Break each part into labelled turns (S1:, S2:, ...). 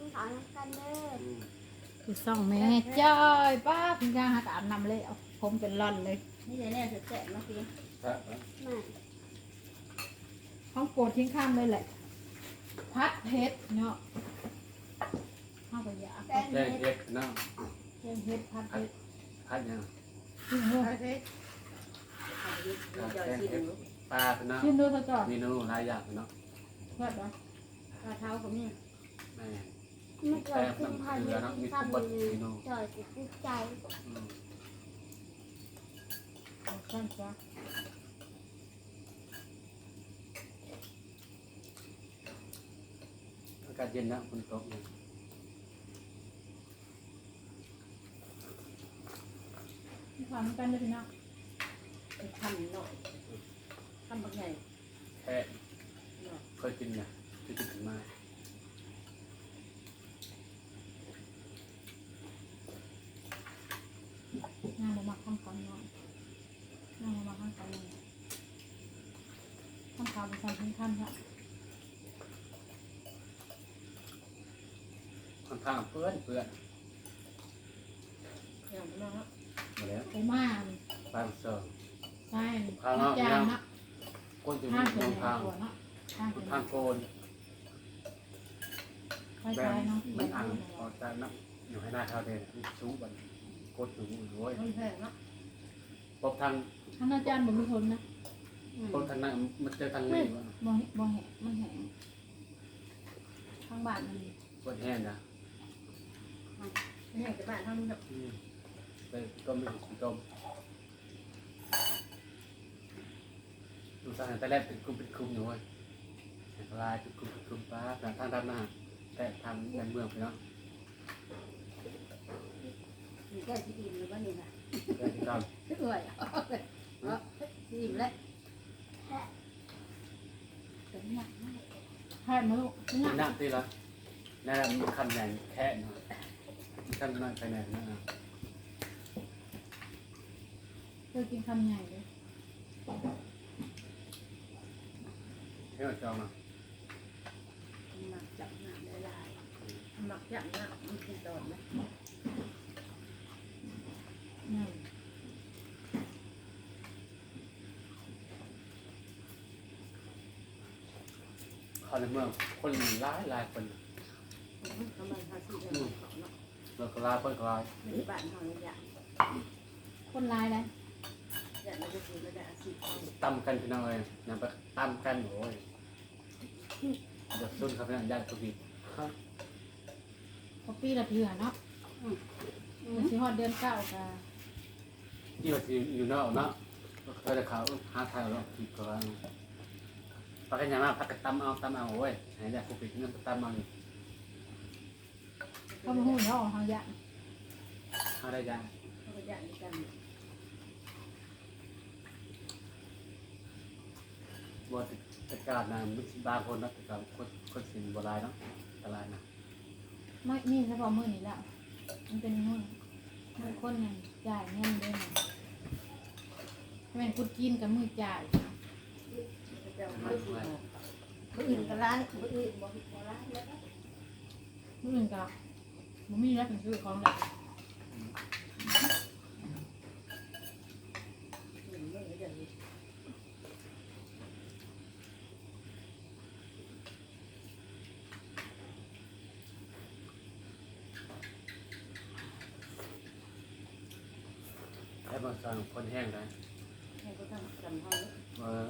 S1: กินข้าวน้ำกันเด้อ
S2: อืม
S3: คือส่องแม่จ้อยป้าพี่ย่างหากอาบน้ำเลยเอาผมเป็นร่อนเลย
S4: นี่แน่ๆแสบๆเมื่อกี้
S2: แซ่บนะ
S1: แม่
S3: ห้องโปรดทิ้งข้ามเลยแหละ พัดเพชรเนาะข้าวกระยา
S1: แกง
S2: แกง
S1: เห็ด
S2: เห็ดเนาะ
S3: เจ้าเพชรพัดเพชร
S2: พัดยัง
S3: ชิมดู
S4: เอาสิเอาไปดิเอาจอยสิดู
S2: ปลาเนาะ
S3: ชิมดูเขาจอด
S2: เมนูหลายอย่างเนาะ
S3: เพื่อนเหรอ
S4: ปลาเท้าผมนี่
S2: แม่
S1: ไม่เกิดขึ้นพันเลยซ้ำเลยจอยสิติดใจ
S2: อืม
S3: เอาสั้นจ้ะ
S2: อากาศเย็นนะฝนตกเนี่ย
S3: มีความเหมือนกันเลยพี่น้อง
S4: ไปทำหน่อยทำบางไง
S2: แค่เคยกินนี่ยที่กินถึงมา
S3: นางบ่ มักข้ามก่อนเนาะนางบ่มักข้ามก่อนเลยข้ามขาวเป็นสันทิ้งข้ามค่ะ
S2: ค่อนข้างเปื้อนเปื้อน
S4: อย่างนั้นเนาะ
S2: มาแล้ว
S3: ไปม่าน
S2: ปลาเสิร์ฟ
S3: ใช่
S2: ข้างนอก
S3: จานเนาะ
S2: ก้นจะมี
S3: ห้าง
S2: ม
S3: เป็น
S2: อง
S3: ใน
S2: ทาง
S3: ตัวเนาะห้างเป็น
S2: ทางโกน
S3: คล้า
S2: แบ
S3: ย
S2: บ
S3: ๆเนาะ
S2: มันอ่างออกจากน้ำอยู่ให้หน้าเท่าเดิมสูงบันกดสูงโอ้ย
S4: มันแพง เนาะ
S2: ปบทาง
S3: ท่านอาจารย์บ่มีทนนะ
S4: อืม
S2: ปบทางนั้นมันเจอทางนี้วะ
S3: บ่บ่แหงมันแหงข้างบ้านมัน
S2: กดแห้งนะ
S4: แห้งจากบ้านทำแบบ
S2: อืมไปต้มไปถึงต้มดูสถานแต่แรกเป็นกลุ่มเป็นกลุ่มอยู่เว้ยลายเป็นกลุ่มเป็นกลุ่มป้าแต่ทางด้านหน้าแต่ทางในเมืองไปเนาะ
S4: มีแค่ที่อิ่มหรือว่านี่นะ
S2: เรื่องที่ท
S4: เอื่อยเอาเลยเอาที่อิ่มแล้ว
S3: เป็นหนักมากแค่มือำห
S2: กิ
S3: นั
S2: น
S3: ก
S2: น้ำตีละนั่นมันคันแหนงแค่เนาะคันน้อยไปแหนงนะ
S3: เคยกินคำใหญ่เลย
S2: เที่ยวจองเนาะ
S4: หมักจับหน้าละลายหมักจับหน้ามันกินตอนไหม
S3: อืม
S2: เขาในเมืองคนหลายหลายคน
S4: ทำไมเขาซื้อได้ของเนาะ
S2: เมืองก็หลายคนก็หลาย
S4: ในบ้านเขาเนี่ย
S3: คนร้ายเลย
S4: อย่างเราจะซื้อไม่ได้อาชีพเขา
S2: ตำกันพี่น้องเลยนำไปตำกันโอ้ยเดี๋ยวซุนครับพี่น้องญาติทุกที
S3: พอปีละเถื่อเนาะมันสิฮอดเดือนเก้าก็
S2: ที่ว่าที่อยู่นอกเนาะเคยได้ข่าวหาทางแล้วที่ก็ว่า ปากกันย่างมาพักกันตำเอาตำเอาโอ้ยหายใจทุกทีนั่นตำเอาอยู่
S3: ก็มาหูเนาะทางยะ
S2: หาได้ยา
S4: เขาก็อย่างกัน
S2: บ่ตะการนะมันบางคนนะต่กับคนคนสินโบราณเนาะอันตรายนะ
S3: ไม่นี่เฉพาะมือนี้แล้วมันเป็นมือมือคนนั่นจ่ายเงินด้นะแม่นกุดกินกับมือจ่าย
S4: เจ้า
S2: ไม่
S4: ไม่
S2: ไม่
S4: ผู้อื่นก็ร้านผู้อื่นบอกว่าร้านแล้ว
S3: มื้ออื่นก็บ่มีแล้วเป็นซื้อของแล้ว
S4: หนึ่งเรื่องเดี๋ยวนี้
S2: ให้บางส่วนคนแห้งได้
S4: ให้เขาทำกันห้อง
S2: เออ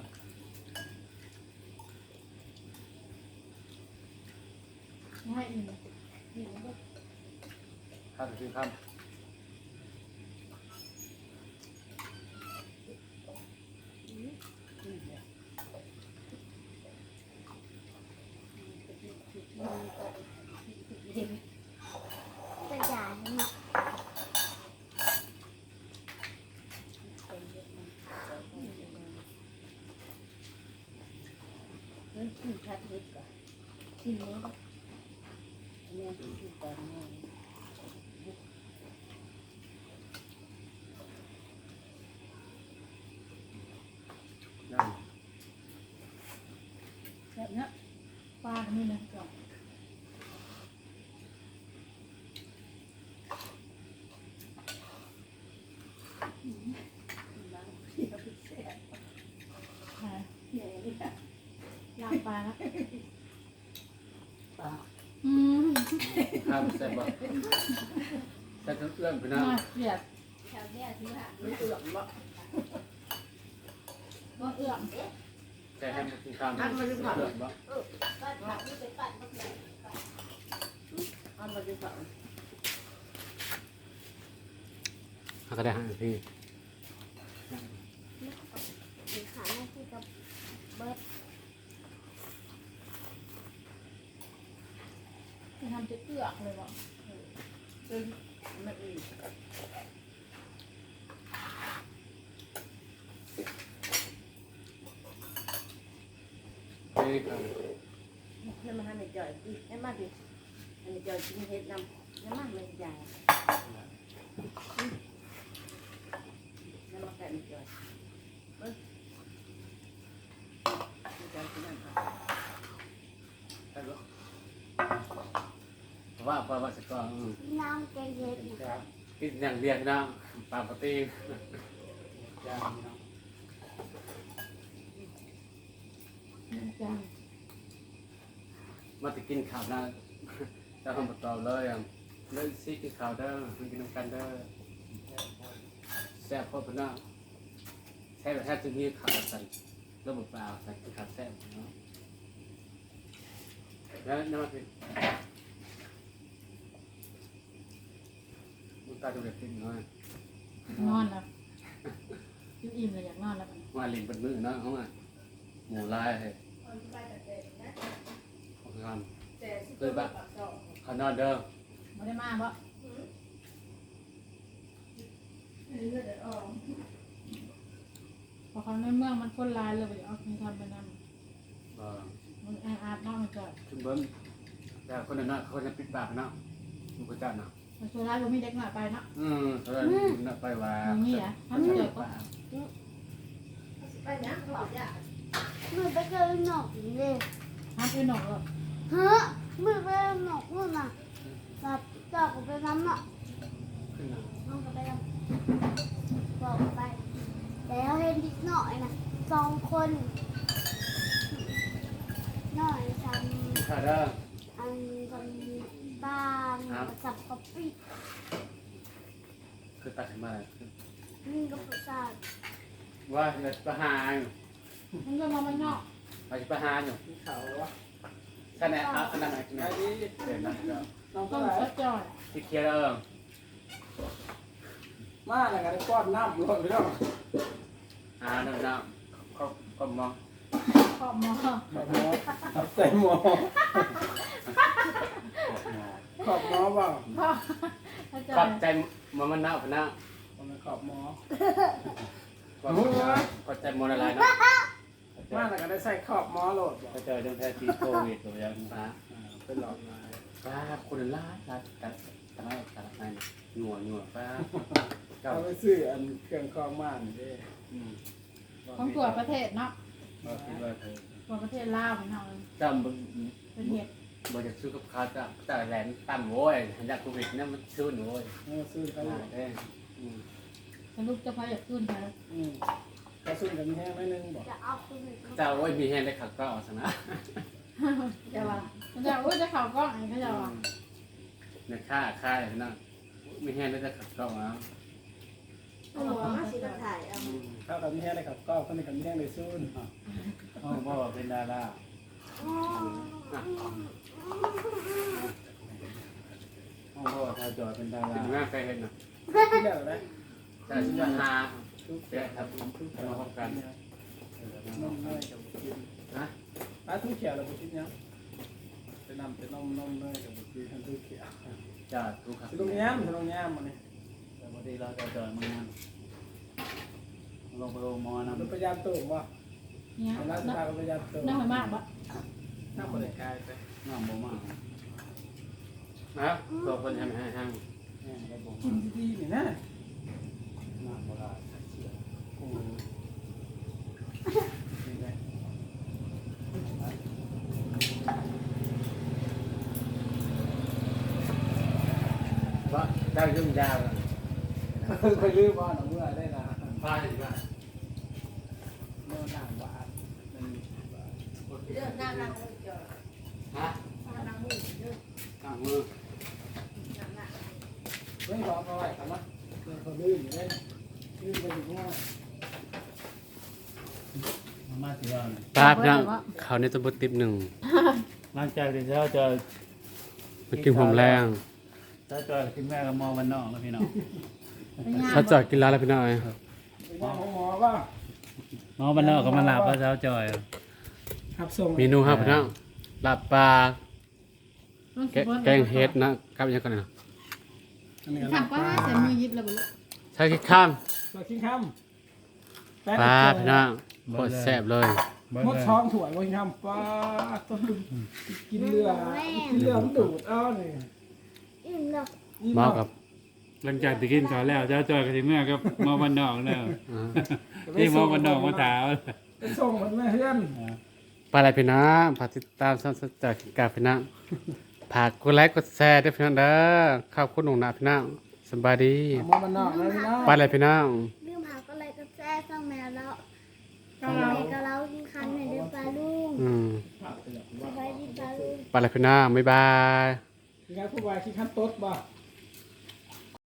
S3: ให้อีกนี่มันก็
S2: ข้าวคือข้าว
S1: จะจ่าย แม่
S4: ที่อยู่ก่อน
S3: แม่
S4: นั่น
S3: แบบเนี้ยป้านี่นะก่อนลาปลา
S4: แล้
S3: ว ม
S2: ข้ามแซ่บบ่แซ่บจนเอื้อมพี่น้อง
S3: น่าเกลียด
S5: แถวเนี้ยที่ว่า
S4: ไม่เอือมบ่
S3: ก็เอื้อม
S2: แซ่บให้มันกินข้าวเอื้อมบ่
S5: ก็ผักนี่ไปปั่นก็เลย
S4: อันมาจะสั่ง
S2: เขาก็ได้หาพี่
S5: ขาหน้าที่กับเบิร์ด
S3: จะ ทำจะเอื้อกเลยบอก
S4: ซึ่งไม่อีก
S2: นี่ครับ
S4: นี่มันให้ไม่จ่อยอีกให้มาดิให้ไม่จ่อยกินเห็ดนำให้มาไม่ใหญ่แล้วมาแกะไม่จ่อยเบิ้งไม่จ่อยกินนั่นค่ะ
S2: แซ่บบ่เพราะ ว่าเพราะว่าสกอร์อืม
S5: น้ำแกงเห็ดนะ
S2: กินอย่างเดียวพี่น้องปลาปกติ
S1: ย่างพี่น้อง
S3: จัง
S2: มาจะกินข้าวนะจะทำประตอบเลยอะเลยซิกินข้าวเด้อมันกินน้ำกันเด้อแซ่บโคตรพี่น้องแซ่บแทบจะมีข้าวใส่ระบบเปล่าใส่กินข้าวแซ่บเนาะแล้วน้ำมันเป็นมัน ตาดูเด็กกินน้อย
S3: นอนแล้วกินอิ่มเลยอยากนอนแล้วกัน
S2: ว่าลิงเป็นมือเนาะเขาอะหมูลายเลยของคำเลยปะเขานอนเด้อ
S3: ไม่ได้มาเพราะพอเขาในเมืองมันคนลายเลยไปเอาไปทำไปนั่น
S2: เออ
S3: มันแออัดมากมันเกิด
S2: ชุมเบิ้มแต่คนนั้นน่ะเขาจะปิดปากเนาะมึงก็จัดเนาะ
S3: มันช่วยร้ายก็มีเด็กหน่อยไปเนาะ
S2: อืมเขาจะน่ะไปว่า
S3: อย่างนี้อะทำให้เกิดก็
S4: ไปนะเขาบอกว่า
S5: มือไปเจอหนอกเลย
S3: ทำเป็นหนอกเลย
S5: ฮะมือไปหนอกนู่นน่ะแบบจอกไปน้ำน่ะ
S2: ขึ้นมา
S5: น้องก็ไปน้ำบอกไปแล้วเห็นดิกหน่อยนะสองคนหน่อยทำ
S2: ข้าเด้อ
S5: อันคนบ้านกับกะปิ
S2: คือตัดมา
S5: นี่ก็ประสาท
S2: ว่าจะประหาร
S3: มันก็มามันนอก
S2: ไปประหารอยู่
S1: มีเขาวะ
S2: ขนาดเอาขนาดไหนกิน
S1: ไง
S2: ไหน
S1: ดี
S2: เดี๋ยวนะเดี๋ยว
S1: น้อง
S3: ต้
S1: ก็
S3: อง
S1: ไหล
S3: ชัดจ่อย
S2: ที่เคลียร์เออ
S1: มาแล้วก็ได้ป้อนน้ำรวมพี่น้อง
S2: หาหนึ่งน้ำเขาก็มอง
S3: ขอบหมอ
S1: ขอบหมอใส่หมอ ขอบหมอเปล่า
S3: พ่อชัดจ่
S2: ข
S3: อ
S2: อยบใจมันมันเน่าพนัก
S1: ผมขอบหมอ
S2: ขอบใจมอนอะไรเนาะ
S1: มาแล้วก็ได้ใส่ขอบหมอโหลดบ่
S2: ก็เจอเรื่องแท้ทีโควิดตัวอย่างนะ
S1: อ่าเป็นหลอดลาย
S2: ป้าคนละล้านตัดตัดไม่ตัดไม่หนัวหนัวป้าเจ้า
S1: เอาไปซื้ออันเครื่องคล้องม่านเด้
S2: อืม
S3: ของตัวประเทศเนาะ
S2: ก็คิดว่าเธอ
S3: ตัวประเทศลาวพี่น้อง
S2: จำบึง
S3: เป็นเห็ด
S2: บ่จะซื้อกับข้าวจ้ะแต่แหลนต่ำโว้ยอยากโควิดเนี่ยมันซื้อหนูโว้ย
S1: เออซื้อเขา
S2: อ่าเด้อืม
S3: สรุปจะพายอยากขึ้นไป
S1: อืมกระสุนกันแห้งไม่นึงบ่
S5: จะเอาคุณหนึ่ง
S2: เจ้าโว้ยมีแฮงได้ขัดก็เอาชนะ
S3: จะว่ามันจะอุ้ยจะเข่ากล้องอันนี้ก็จะว่า
S2: เนี่ยค่าค่าอย่างนั้นมีแฮงได้ขัดก็เอา
S4: เขาบอกว่าสิจะถ่ายเอา
S1: ข้าวกับแห้งได้ครับก็คนนี้กับแห้งได้ซุน
S2: อ๋อบ่ว่าเป็นดารา
S1: อ๋ อถ้าจอดเป็นดา
S2: เป็น
S1: รา
S2: งานใครเห็นน่ะ
S1: ที่แล้วนะ
S2: แต่สิจะหา
S1: ทุก
S2: เดี๋ยวครับทุกมาพบกัน
S1: นมเนยกับกิน
S2: นะ
S1: ปลาทุกเขียวเราบุกินยังไปนำไปนมนมเนยกับบุกินทันทุกเขียว
S2: จ้าทุกครับ
S1: สิลงแย้มสิลงแย้มมาเนี่ย
S2: แต่พอดีเราจะจอยมางานลงไปโอมอนะ
S1: รถพยานตุ่มวะ
S3: เนี่ย
S1: เวลาส
S3: น่า
S1: ภาพพยานตุ่ม
S3: น่าหอยมากปะ
S1: น้ำบริการไป
S2: น้ำบ่มากนะตัวคนทำให้ห้าง
S1: แห้งระบบกินดีๆนี่นะ
S2: น้ำโบราณ
S1: โอ้โหนี่ไง
S2: ว่าได้ยุ่งยาว
S1: เคยลืมว่าหนูเมื่อได้นะ
S2: พาดีว่า
S1: เมื่อหนังบาท
S2: โอเค
S4: เด้อหน้านั่งเจอ
S2: ฮะ
S4: หน้านั่งมือ เด้อ
S2: ข้างมือ
S4: หน้าหน้า
S1: เรื่องรองเอาไว้กันนะเรื่องเขาลื่นอยู่เลยลื่นไปอยู่ข้างนอกมามาสิว่าน่ะ
S2: ปลาพี่น้องเขาวในตัวบดติบหนึ่ง
S1: หลังจากที่เช้าจะ
S2: มันกินผมแรง
S1: เช้าจอยกินแม่กับมอวันนอกนะพี่น้อง
S3: เป็นยา
S2: ถ้าจอดกินร้านแล้วพี่น้อง
S1: หมอหมอป่ะหมอวันนอกก็มาหลับว่าเช้าจอย ครับส่ง
S2: เมนูครับพี่น้อง ลาบปลา
S3: ต้อง
S2: แก
S3: คิดว่า
S2: แกงเห็ดนะครับยังกันนะ
S3: ทำก็ห้าแสนมือยิบแล้วบ่ลูก
S2: ใช้ขี้ข้าม
S1: ตัวคิงคำ
S2: ปลาพี่น้องโคตรแซ่บเลย
S1: มดช้องถั่วคิงคำปลาต้องกินเรือกินเรือมันดูดเอาเนี่ย
S5: อิ่มแล้ว
S2: เมากับ
S6: หลังจากที่กินข้าวแล้วเจ้าจอยก็สิเมื่อกับมาวันนอกแล้ว
S2: อ่า
S6: ที่มาวันนอกมาถาม
S1: ไปส่งมันแม่เพื่อน
S2: ปลาอะไรพี่น้องฝากติดตามซ้ำสัจจากกาพี่น้องฝากกดไลค์กดแชร์ด้วยพี่น้องเด้อข้าวคุณหนุ่มนาพี่น้องสบายดี
S1: มอมันนอกนะพี่น้อง
S2: ปลาอะไรพี่น้อง
S5: ลืมหาก็เลยก็แซ่ซ่องแมวแล้วซ่องแมก็เล้ากินคันในเดือปลาลุง
S2: อืม
S5: สบายดีปลาลุง
S2: ปลาอะไรพี่น้องบ๊ายบาย
S1: พี่ครับผู้วายคิงคำต๊ดบ่